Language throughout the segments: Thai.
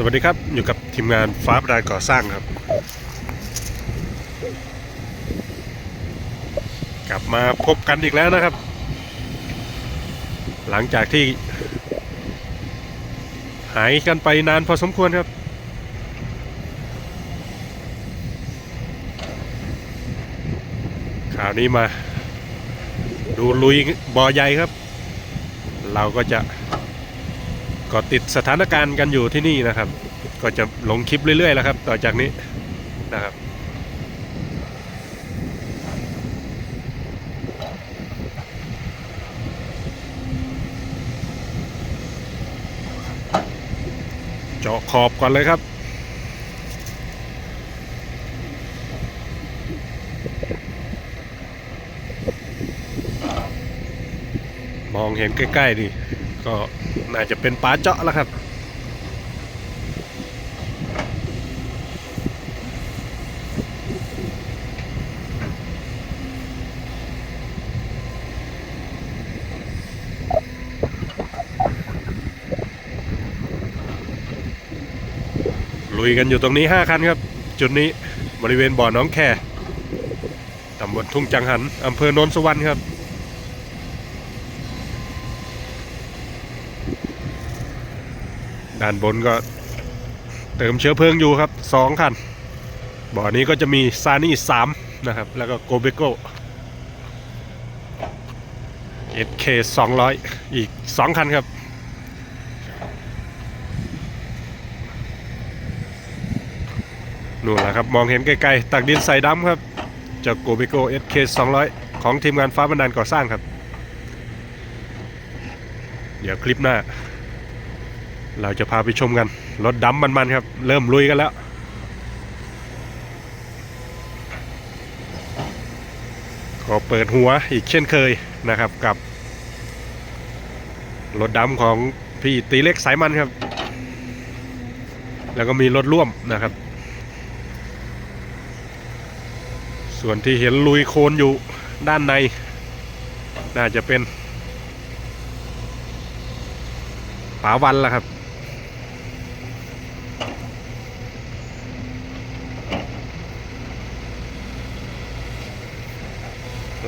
สวัสดีครับ อยู่กับทีมงานฟ้าประดานก่อสร้างครับ กลับมาพบกันอีกแล้วนะครับ หลังจากที่ หายกันไปนานพอสมควรครับ คราวนี้มา ดูลุยบ่อใหญ่ครับ เราก็จะ ก็ติดสถานการณ์กันอยู่ที่นี่นะครับ ก็จะลงคลิปเรื่อยๆแล้วครับ ต่อจากนี้นะครับเจาะขอบก่อนเลยครับมองเห็นใกล้ ๆ ดิ ก็ น่าจะเป็นปลาเจาะแล้วครับลุยกันอยู่ตรงนี้ 5 คันครับ จุดนี้บริเวณบ่อน้องแคตำบลทุ่งจังหันอำเภอโนนสวรรณครับ ด้านบนก็เติมเชื้อเพลิงอยู่ครับสองคันบ่อนี้ก็จะมีซานี่สามนะครับ แล้วก็โกเบโก้เอเคสองร้อยอีกสองคันครับ นู่นแหละครับ มองเห็นไกลๆตักดินใส่ดำครับจากโกเบโก้เอเคสองร้อยของทีมงานฟ้าบันดาลก่อสร้างครับ เดี๋ยวคลิปหน้า เราจะพาไปชมกัน รถดำมันๆครับ เริ่มลุยกันแล้ว ก็เปิดหัวอีกเช่นเคยนะครับกับ รถดำของพี่ตีเล็กสายมันครับ แล้วก็มีรถร่วมนะครับ ส่วนที่เห็นลุยโคลนอยู่ด้านใน น่าจะเป็นป๋าวันละครับ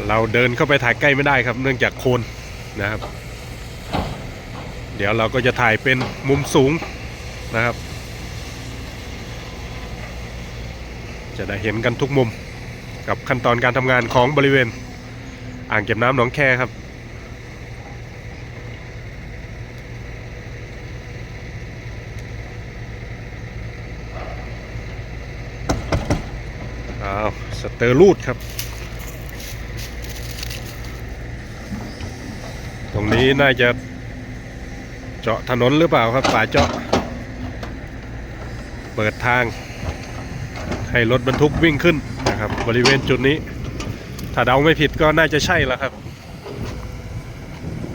เราเดินเข้าไปถ่ายใกล้ไม่ได้ครับ เนื่องจากโคลนนะครับ เดี๋ยวเราก็จะถ่ายเป็นมุมสูงนะครับ จะได้เห็นกันทุกมุมกับขั้นตอนการทำงานของบริเวณ อ่างเก็บน้ำหนองแคครับอ้าวสเตอร์ลูดครับ ตรง นี้น่าจะเจาะถนนหรือเปล่าครับป่าเจาะ เปิดทางให้รถบรรทุกวิ่งขึ้นนะครับ บริเวณจุดนี้ ถ้าเดาไม่ผิดก็น่าจะใช่แล้วครับ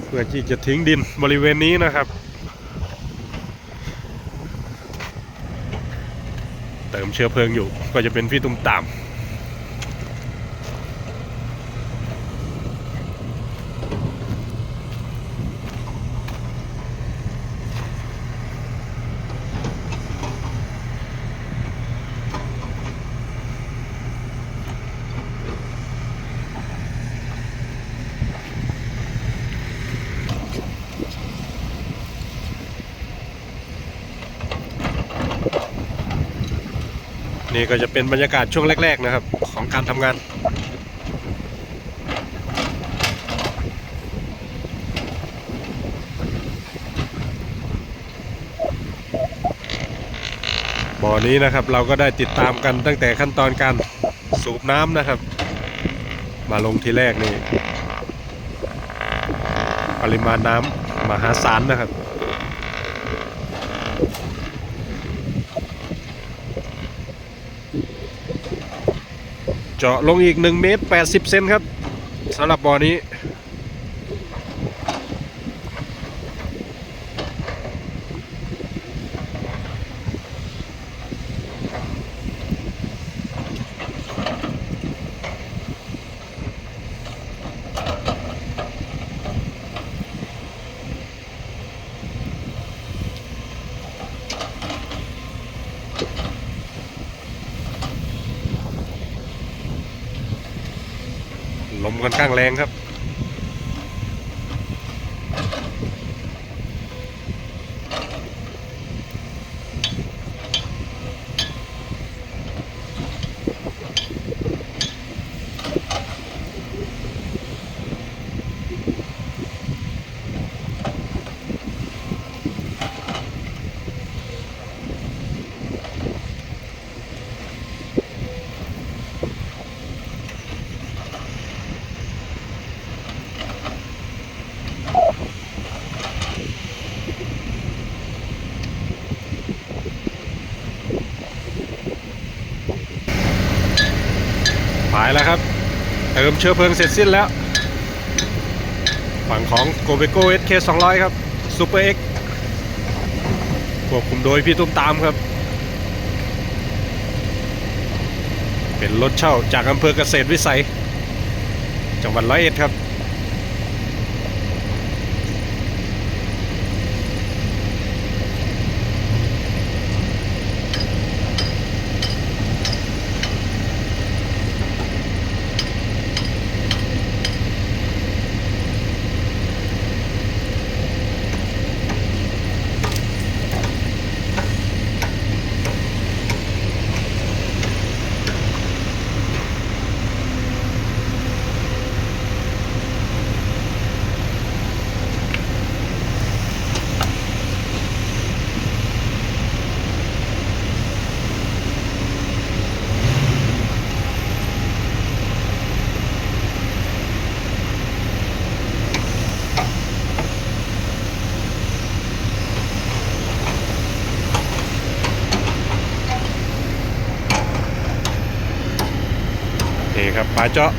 เพื่อที่จะทิ้งดินบริเวณนี้นะครับ เติมเชื้อเพลิงอยู่ก็จะเป็นพี่ตุ้มตาม นี่ก็จะเป็นบรรยากาศช่วงแรก ๆนะครับ ของการทำงานบ่อนี้นะครับเราก็ได้ติดตามกันตั้งแต่ขั้นตอนการสูบน้ำนะครับ มาลงทีแรกนี่ ปริมาณน้ำมหาศาลนะครับ เจาะลงอีก1เมตร80เซนครับสำหรับบ่อนี้ ลมค่อนข้างแรงครับ แล้วครับ เติมเชื้อเพลิงเสร็จสิ้นแล้ว ฝั่งของ g o b e c o SK 200ครับ Super X ควบคุมโดยพี่ตุ้มตามครับ เป็นรถเช่าจากอำเภอเกษตรวิสัย จังหวัดร้อยเอ็ดครับ ป่าเจาะ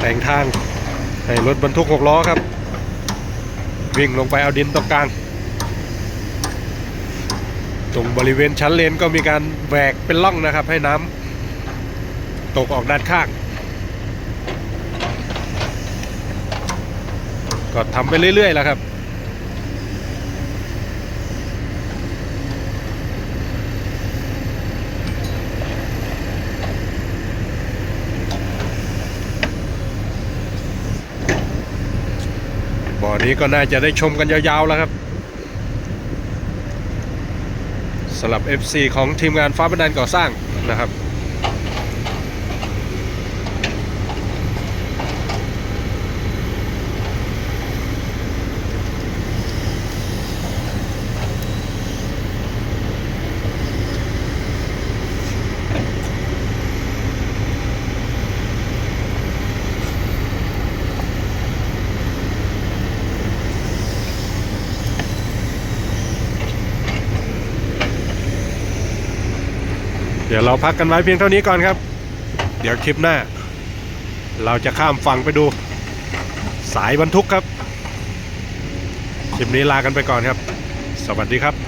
แต่งทางให้รถบรรทุกหกล้อครับ วิ่งลงไปเอาดินตรงกลาง ตรงบริเวณชั้นเลนก็มีการแหวกเป็นร่องนะครับ ให้น้ำตกออกด้านข้าง ก็ทำไปเรื่อยๆแล้วครับ บ่อนี้ก็น่าจะได้ชมกันยาวๆแล้วครับสำหรับ FC ของทีมงานฟ้าบันดาลก่อสร้างนะครับ เดี๋ยวเราพักกันไว้เพียงเท่านี้ก่อนครับ เดี๋ยวคลิปหน้า เราจะข้ามฝั่งไปดู สายบรรทุกครับคลิปนี้ลากันไปก่อนครับ สวัสดีครับ